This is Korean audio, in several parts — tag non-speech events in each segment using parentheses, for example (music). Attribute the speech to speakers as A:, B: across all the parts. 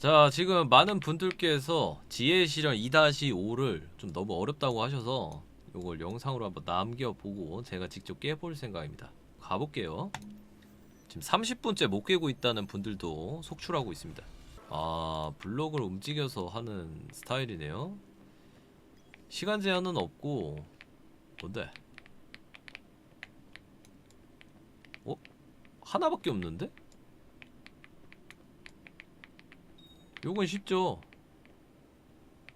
A: 자 지금 많은 분들께서 지혜 실현 2-5를 좀 너무 어렵다고 하셔서 이걸 영상으로 한번 남겨보고 제가 직접 깨볼 생각입니다. 가볼게요. 지금 30분째 못 깨고 있다는 분들도 속출하고 있습니다. 아 블록을 움직여서 하는 스타일이네요. 시간 제한은 없고 뭔데? 어? 하나밖에 없는데? 요건 쉽죠.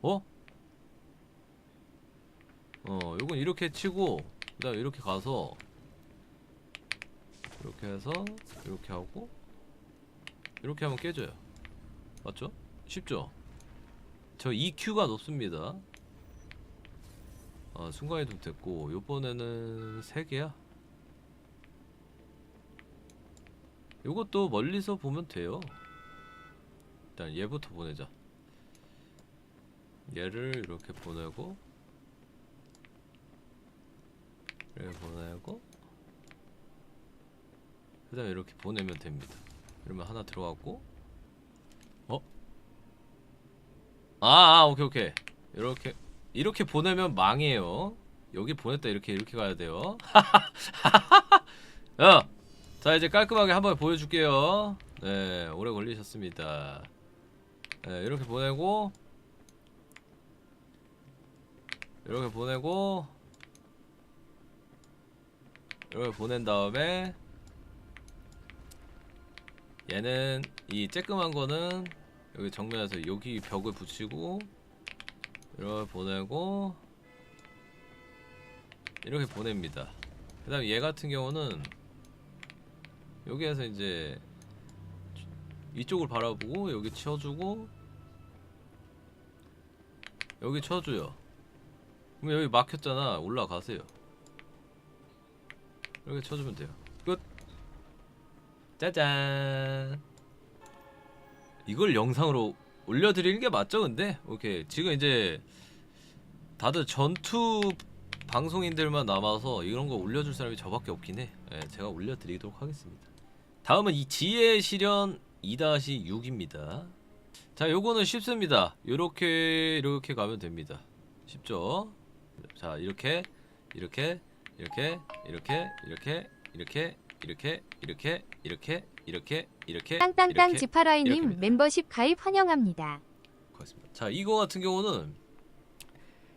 A: 어? 어, 요건 이렇게 치고 그 다음 이렇게 가서 이렇게 해서 이렇게 하고 이렇게 하면 깨져요. 맞죠? 쉽죠? 저 EQ가 높습니다. 아, 순간이동 됐고 요번에는 3개야. 요것도 멀리서 보면 돼요. 일단 얘부터 보내자. 얘를 이렇게 보내고 이렇게 보내고 그 다음에 이렇게 보내면 됩니다. 이러면 하나 들어갔고 어? 아, 아 오케이 오케이 이렇게 이렇게 보내면 망해요. 여기 보냈다 이렇게 이렇게 가야 돼요. 야, (laughs) 자 이제 깔끔하게 한번 보여줄게요. 네, 오래 걸리셨습니다. 네, 이렇게 보내고 이렇게 보내고 이렇게 보낸 다음에 얘는 이 쬐끔한 거는 여기 정면에서 여기 벽을 붙이고 이렇게 보내고 이렇게 보냅니다. 그 다음 얘 같은 경우는 여기에서 이제 이쪽을 바라보고 여기 치워주고 여기 쳐줘요. 그럼 여기 막혔잖아. 올라가세요. 이렇게 쳐주면 돼요. 끝. 짜잔. 이걸 영상으로 올려드리는 게 맞죠? 근데 오케이 지금 이제 다들 전투 방송인들만 남아서 이런 거 올려줄 사람이 저밖에 없긴 해. 예, 제가 올려드리도록 하겠습니다. 다음은 이 지혜 실현 2-6입니다. 자, 요거는 쉽습니다. 요렇게 이렇게 가면 됩니다. 쉽죠? 자, 이렇게 이렇게 이렇게 이렇게 이렇게 이렇게 이렇게 이렇게 이렇게 이렇게 이렇게
B: 땅땅땅 지파라이님. 멤버십 가입 환영합니다.
A: 그렇습니다. 자, 이거 같은 경우는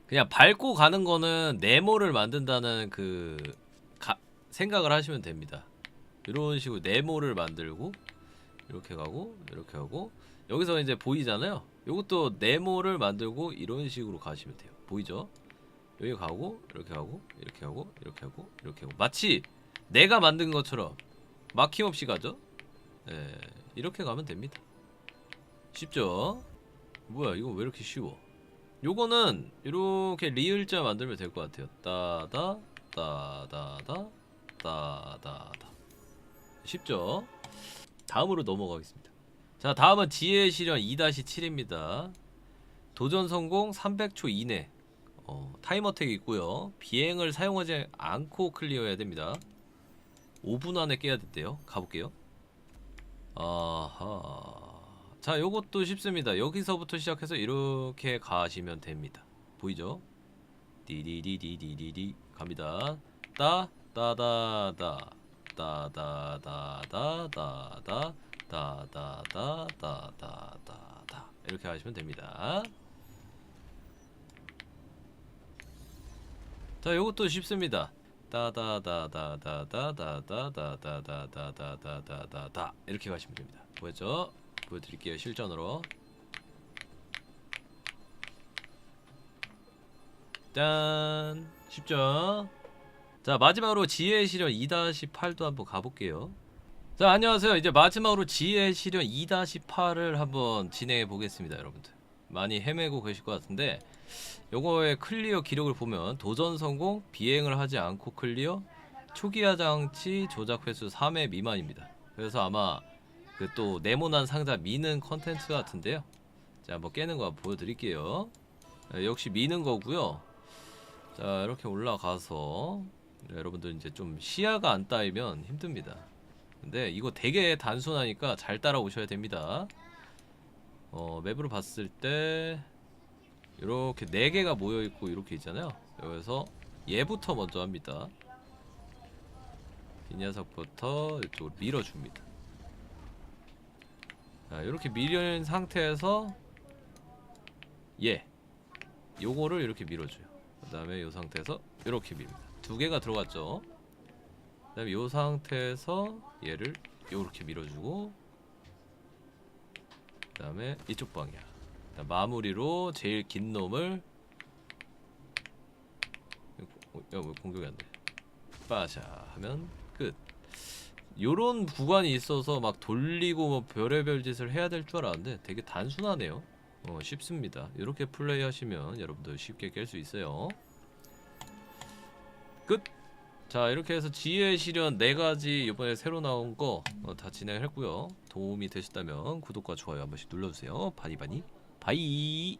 A: 그냥 밟고 가는 거는 네모를 만든다는 그 가- 생각을 하시면 됩니다. 이런 식으로 네모를 만들고 이렇게 가고 이렇게 하고 여기서 이제 보이잖아요. 이것도 네모를 만들고 이런 식으로 가시면 돼요. 보이죠? 여기 가고 이렇게 하고 이렇게 하고 이렇게 하고 이렇게 하고 마치 내가 만든 것처럼 막힘없이 가죠? 예, 이렇게 가면 됩니다. 쉽죠? 뭐야 이거 왜 이렇게 쉬워 요거는 이렇게 리을자 만들면 될 것 같아요 따다 따다다 따다다 쉽죠 다음으로 넘어가겠습니다. 자 다음은 지혜 실현 2-7입니다. 도전 성공 300초 이내. 어, 타이머택이 있고요. 비행을 사용하지 않고 클리어해야 됩니다. 5분 안에 깨야 된대요. 가볼게요. 아하. 자, 요것도 쉽습니다. 여기서부터 시작해서 이렇게 가시면 됩니다. 보이죠? 디디디디디디디 갑니다. 따 따다다 따다다다다다다 이렇게 하시면 됩니다. 자, 요것도 쉽습니다. 따다다다다다다다다다다다다다다 이렇게 가시면 됩니다. 보였죠? 보여드릴게요 실전으로 짠 쉽죠? 자 마지막으로 지혜 실현 2-8도 한번 가볼게요 자 안녕하세요 이제 마지막으로 지혜 실현 2-8을 한번 진행해 보겠습니다 여러분들 많이 헤매고 계실 것 같은데 요거의 클리어 기록을 보면 도전 성공 비행을 하지 않고 클리어 초기 화 장치 조작 횟수 3회 미만입니다 그래서 아마 그 또 네모난 상자 미는 컨텐츠 같은데요. 자 한번 깨는 거 보여드릴게요. 네, 역시 미는 거고요. 자 이렇게 올라가서 네, 여러분들 이제 좀 시야가 안 따이면 힘듭니다. 근데 이거 되게 단순하니까 잘 따라오셔야 됩니다. 어, 맵으로 봤을 때 이렇게 네 개가 모여 있고 이렇게 있잖아요. 여기서 얘부터 먼저 합니다. 이 녀석부터 이쪽으로 밀어줍니다. 자, 이렇게 밀린 상태에서 얘 요거를 이렇게 밀어줘요. 그 다음에 이 상태에서 이렇게 밉니다. 두 개가 들어갔죠. 그 다음에 이 상태에서 얘를 이렇게 밀어주고 그 다음에 이쪽 방향 그다음 마무리로 제일 긴 놈을 어, 야, 왜 공격이 안 돼? 빠샤 하면 끝. 요런 구간이 있어서 막 돌리고 뭐 별의별 짓을 해야 될 줄 알았는데 되게 단순하네요. 어, 쉽습니다. 이렇게 플레이하시면 여러분들 쉽게 깰 수 있어요. 끝! 자 이렇게 해서 지혜, 시련 4가지 이번에 새로 나온 거다 어, 진행 했고요. 도움이 되셨다면 구독과 좋아요 한 번씩 눌러주세요. 바니바니 바이.